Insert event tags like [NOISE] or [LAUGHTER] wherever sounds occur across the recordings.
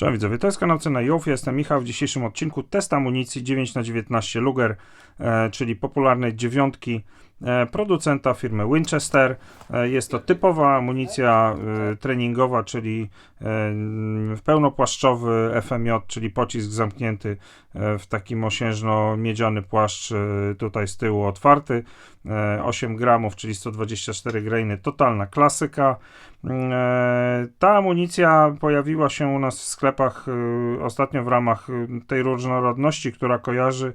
Cześć widzowie, to jest kanał Cena ja jestem Michał. W dzisiejszym odcinku test amunicji 9x19 Luger, e, czyli popularnej dziewiątki e, producenta firmy Winchester. E, jest to typowa amunicja e, treningowa, czyli e, pełnopłaszczowy FMJ, czyli pocisk zamknięty e, w taki mosiężno-miedziany płaszcz, e, tutaj z tyłu otwarty. E, 8 gramów, czyli 124 grainy, totalna klasyka. E, Ta amunicja pojawiła się u nas w sklepach e, ostatnio w ramach e, tej różnorodności, która kojarzy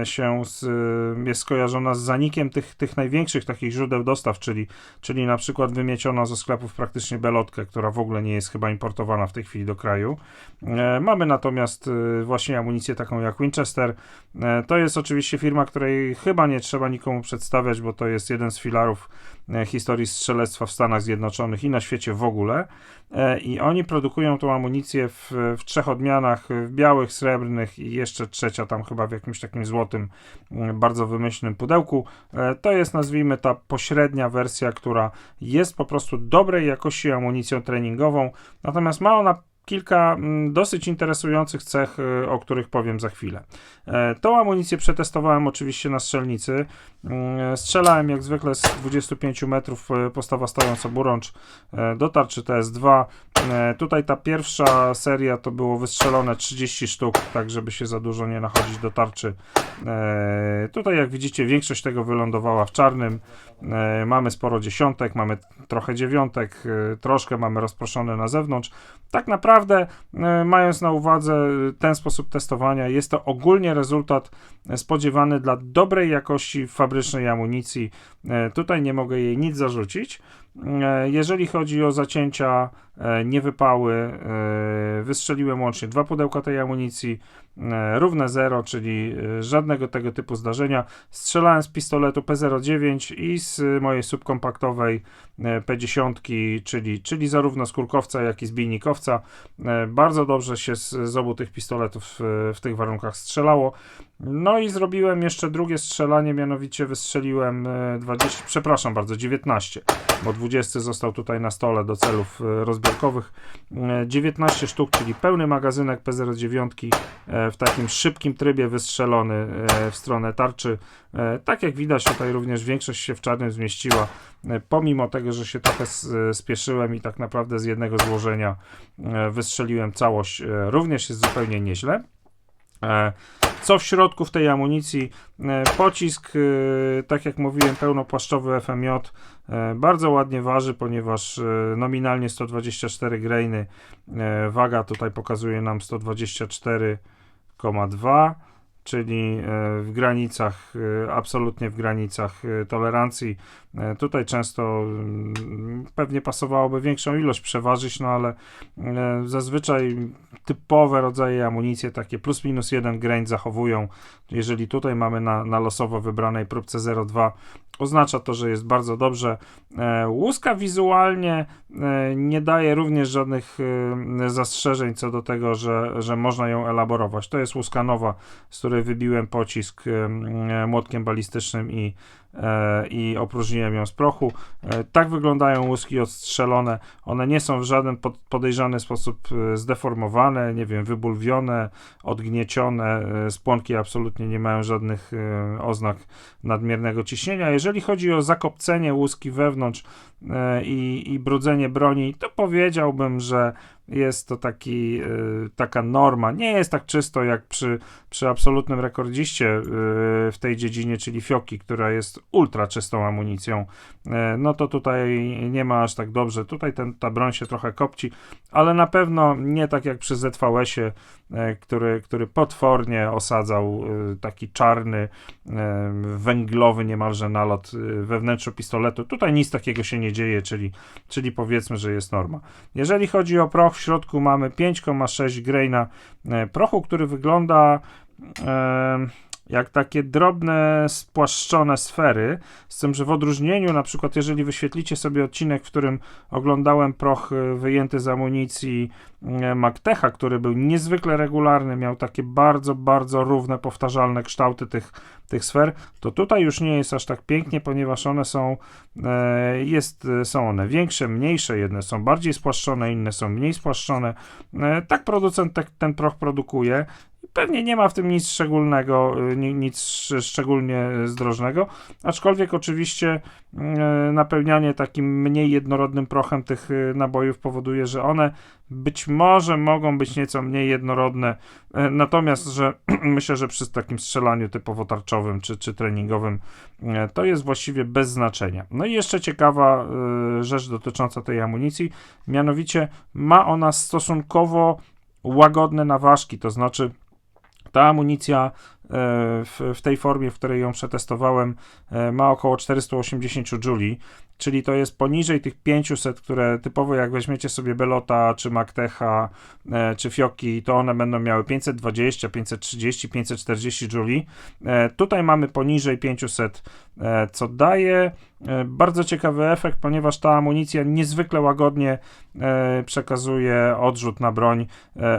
e, się z, e, jest skojarzona z zanikiem tych, tych największych takich źródeł dostaw, czyli, czyli na przykład wymieciona ze sklepów praktycznie belotkę, która w ogóle nie jest chyba importowana w tej chwili do kraju. E, Mamy natomiast właśnie amunicję taką jak Winchester. To jest oczywiście firma, której chyba nie trzeba nikomu przedstawiać, bo to jest jeden z filarów historii strzelectwa w Stanach Zjednoczonych i na świecie w ogóle. E, I oni produkują tą amunicję w, w trzech odmianach, w białych, srebrnych i jeszcze trzecia tam chyba w jakimś takim złotym, mm, bardzo wymyślnym pudełku. E, To jest nazwijmy ta pośrednia wersja, która jest po prostu dobrej jakości amunicją treningową, natomiast ma ona kilka mm, dosyć interesujących cech, y, o których powiem za chwilę. E, Tą amunicję przetestowałem oczywiście na strzelnicy. Mm, Strzelałem jak zwykle z 25 metrów, e, postawa stojąc oburącz e, do tarczy TS2. E, Tutaj ta pierwsza seria to było wystrzelone 30 sztuk, tak żeby się za dużo nie nachodzić do tarczy. E, Tutaj jak widzicie większość tego wylądowała w czarnym. E, Mamy sporo dziesiątek, mamy trochę dziewiątek, e, troszkę mamy rozproszone na zewnątrz. Tak naprawdę, e, mając na uwadze ten sposób testowania, jest to ogólnie rezultat spodziewany dla dobrej jakości fabrycznej amunicji. E, Tutaj nie mogę jej nic zarzucić. E, Jeżeli chodzi o zacięcia, e, niewypały, e, wystrzeliłem łącznie dwa pudełka tej amunicji, e, równe zero, czyli żadnego tego typu zdarzenia. Strzelałem z pistoletu P09 i z mojej subkompaktowej e, P10, czyli, czyli zarówno z kurkowca, jak i z bijnikowca. Bardzo dobrze się z, z obu tych pistoletów e, w tych warunkach strzelało. No i zrobiłem jeszcze drugie strzelanie, mianowicie wystrzeliłem e, 20, przepraszam bardzo, 19, bo 20 został tutaj na stole do celów e, E, 19 sztuk, czyli pełny magazynek P09 e, w takim szybkim trybie wystrzelony e, w stronę tarczy. E, Tak jak widać, tutaj również większość się w czarnym zmieściła, e, pomimo tego, że się trochę spieszyłem i tak naprawdę z jednego złożenia e, wystrzeliłem całość, e, również jest zupełnie nieźle. E, Co w środku w tej amunicji? E, Pocisk, e, tak jak mówiłem, pełnopłaszczowy FMJ, bardzo ładnie waży, ponieważ nominalnie 124 grainy, waga tutaj pokazuje nam 124,2 czyli e, w granicach, e, absolutnie w granicach e, tolerancji. Tutaj często mm, pewnie pasowałoby większą ilość przeważyć, no ale zazwyczaj typowe rodzaje amunicji, takie plus minus jeden grain zachowują. Jeżeli tutaj mamy na, na losowo wybranej próbce 0,2, oznacza to, że jest bardzo dobrze. Łuska wizualnie nie daje również żadnych zastrzeżeń co do tego, że, że można ją elaborować. To jest łuska nowa, z której wybiłem pocisk młotkiem balistycznym i, i opróżniłem ją z prochu. E, Tak wyglądają łuski odstrzelone. One nie są w żaden pod- podejrzany sposób e, zdeformowane, nie wiem, wybulwione, odgniecione. E, Spłonki absolutnie nie mają żadnych e, oznak nadmiernego ciśnienia. Jeżeli chodzi o zakopcenie łuski wewnątrz e, i, i brudzenie broni, to powiedziałbym, że jest to taki, e, taka norma. Nie jest tak czysto jak przy, przy absolutnym rekordziście e, w tej dziedzinie, czyli Fioki, która jest ultra czystą amunicją. E, No to tutaj nie ma aż tak dobrze. Tutaj ten, ta broń się trochę kopci, ale na pewno nie tak jak przy ZVS-ie, e, który, który potwornie osadzał e, taki czarny, węglowy niemalże nalot we wnętrzu pistoletu. Tutaj nic takiego się nie dzieje, czyli, czyli powiedzmy, że jest norma. Jeżeli chodzi o proch, w środku mamy 5,6 graina prochu, który wygląda e, jak takie drobne, spłaszczone sfery, z tym, że w odróżnieniu, na przykład, jeżeli wyświetlicie sobie odcinek, w którym oglądałem proch y, wyjęty z amunicji y, Magtecha, który był niezwykle regularny, miał takie bardzo, bardzo równe, powtarzalne kształty tych, tych sfer, to tutaj już nie jest aż tak pięknie, ponieważ one są, e, jest, są one większe, mniejsze, jedne są bardziej spłaszczone, inne są mniej spłaszczone. E, tak producent te, ten proch produkuje. Pewnie nie ma w tym nic szczególnego, y, nic szczególnie zdrożnego, aczkolwiek oczywiście y, napełnianie takim mniej jednorodnym prochem tych y, nabojów powoduje, że one być może mogą być nieco mniej jednorodne, natomiast, że [CLEARS THROAT] myślę, że przy takim strzelaniu typowo tarczowym czy, czy treningowym to jest właściwie bez znaczenia. No i jeszcze ciekawa rzecz dotycząca tej amunicji, mianowicie ma ona stosunkowo łagodne naważki, to znaczy ta amunicja w, w, tej formie, w której ją przetestowałem, e, ma około 480 juli, czyli to jest poniżej tych 500, które typowo jak weźmiecie sobie Belota, czy Magtecha, e, czy Fioki, to one będą miały 520, 530, 540 juli. Tutaj mamy poniżej 500, co daje bardzo ciekawy efekt, ponieważ ta amunicja niezwykle łagodnie przekazuje odrzut na broń.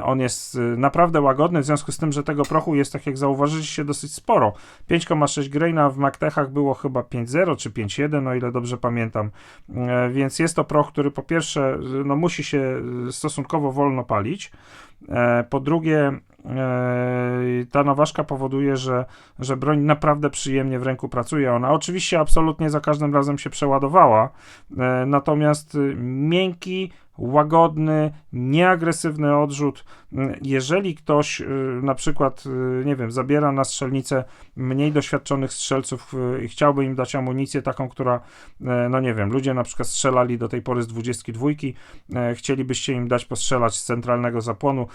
On jest naprawdę łagodny, w związku z tym, że tego prochu jest, tak jak zauważyliście, dosyć sporo. 5,6 graina w Magtechach było chyba 5,0 czy 5,1, o ile dobrze pamiętam. Więc jest to proch, który po pierwsze no, musi się stosunkowo wolno palić. Po drugie, ta naważka powoduje, że, że broń naprawdę przyjemnie w ręku pracuje. Ona oczywiście absolutnie za każdym razem się przeładowała, natomiast miękki, łagodny, nieagresywny odrzut. Jeżeli ktoś y, na przykład, y, nie wiem, zabiera na strzelnicę mniej doświadczonych strzelców y, i chciałby im dać amunicję taką, która, no nie wiem, ludzie na przykład strzelali do tej pory z 22, chcielibyście im dać postrzelać z centralnego zapłonu,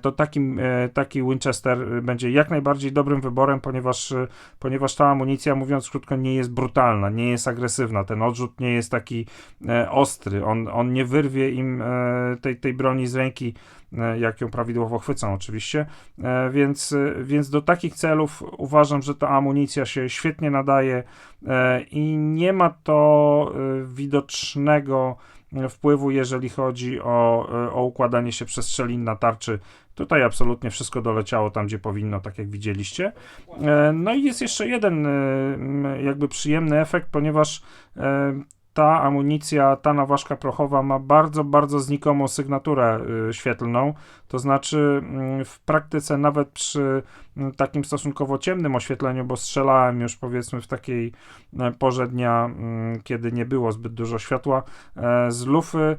to takim, taki Winchester będzie jak najbardziej dobrym wyborem, ponieważ, ponieważ ta amunicja, mówiąc krótko, nie jest brutalna, nie jest agresywna, ten odrzut nie jest taki ostry, on, on nie wyrwie im E, tej, tej broni z ręki, e, jak ją prawidłowo chwycą oczywiście, e, więc, więc do takich celów uważam, że ta amunicja się świetnie nadaje i nie ma to widocznego wpływu, jeżeli chodzi o, o układanie się przestrzelin na tarczy. Tutaj absolutnie wszystko doleciało tam, gdzie powinno, tak jak widzieliście. No i jest jeszcze jeden jakby przyjemny efekt, ponieważ ta amunicja, ta naważka prochowa ma bardzo, bardzo znikomą sygnaturę y, świetlną. To znaczy, y, w praktyce, nawet przy y, takim stosunkowo ciemnym oświetleniu, bo strzelałem już powiedzmy w takiej y, porze dnia, y, kiedy nie było zbyt dużo światła, e, z lufy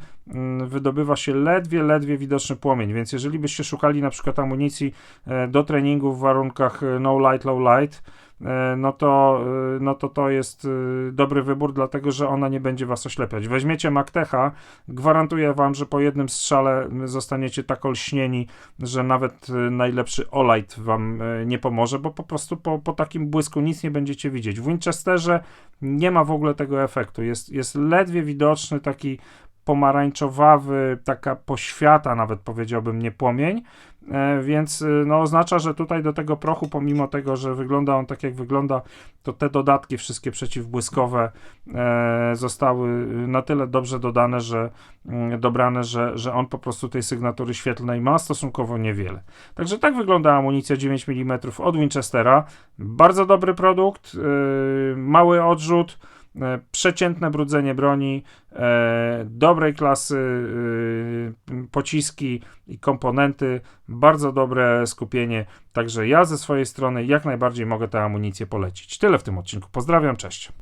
wydobywa się ledwie, ledwie widoczny płomień. Więc jeżeli byście szukali na przykład amunicji e, do treningu w warunkach no light, low light, E, no to, e, no to to jest e, dobry wybór, dlatego że ona nie będzie was oślepiać. Weźmiecie Magtecha, gwarantuję wam, że po jednym strzale zostaniecie tak olśnieni, że nawet najlepszy Olight wam nie pomoże, bo po prostu po, po takim błysku nic nie będziecie widzieć. W Winchesterze nie ma w ogóle tego efektu. Jest, jest ledwie widoczny taki pomarańczowawy, taka poświata nawet powiedziałbym, nie płomień, e, więc e, no, oznacza, że tutaj do tego prochu, pomimo tego, że wygląda on tak jak wygląda, to te dodatki wszystkie przeciwbłyskowe e, zostały na tyle dobrze dodane, że mm, dobrane, że, że on po prostu tej sygnatury świetlnej ma stosunkowo niewiele. Także tak wygląda amunicja 9 mm od Winchestera. Bardzo dobry produkt, mały odrzut, E, przeciętne brudzenie broni, e, dobrej klasy e, pociski i komponenty, bardzo dobre skupienie. Także ja ze swojej strony jak najbardziej mogę tę amunicję polecić. Tyle w tym odcinku. Pozdrawiam, cześć.